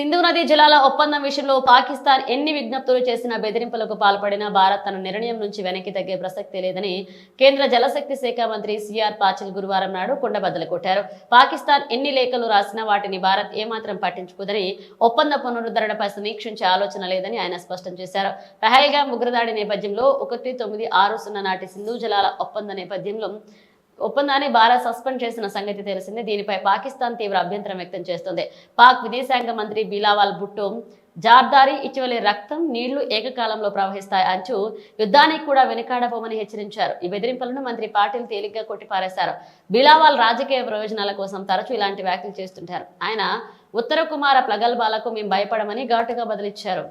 సింధు నదీ జలాల ఒప్పందం విషయంలో పాకిస్తాన్ ఎన్ని విజ్ఞప్తులు చేసినా బెదిరింపులకు పాల్పడినా భారత్ తన నిర్ణయం నుంచి వెనక్కి తగ్గే ప్రసక్తి లేదని కేంద్ర జలశక్తి శాఖ మంత్రి సిఆర్ పాచిల్ గురువారం నాడు కుండబద్దలు కొట్టారు. పాకిస్తాన్ ఎన్ని లేఖలు రాసినా వాటిని భారత్ ఏమాత్రం పట్టించుకోదని ఒప్పంద పునరుద్ధరణపై సమీక్షించే ఆలోచన లేదని ఆయన స్పష్టం చేశారు. పహల్గా ఉగ్రదాడి నేపథ్యంలో ఒకటి తొమ్మిది ఆరు సున్నా నాటి సింధు జలాల ఒప్పంద నేపథ్యంలో ఒప్పందాన్ని భారత్ సస్పెండ్ చేసిన సంగతి తెలిసిందే. దీనిపై పాకిస్తాన్ తీవ్ర అభ్యంతరం వ్యక్తం చేస్తుంది. పాక్ విదేశాంగ మంత్రి బిలావాల్ భుట్టో జార్దారి ఇటీవలి రక్తం నీళ్ళు ఏకకాలంలో ప్రవహిస్తాయి అంచు యుద్ధానికి కూడా వెనుకాడబోమని హెచ్చరించారు. ఈ బెదిరింపులను మంత్రి పాటిల్ తేలిగ్గా కొట్టిపారేశారు. బిలావాల్ రాజకీయ ప్రయోజనాల కోసం తరచూ ఇలాంటి వ్యాఖ్యలు చేస్తుంటారు. ఆయన ఉత్తర కుమార ప్రగల్భాలకు మేము భయపడమని ఘాటుగా బదిలిచ్చారు.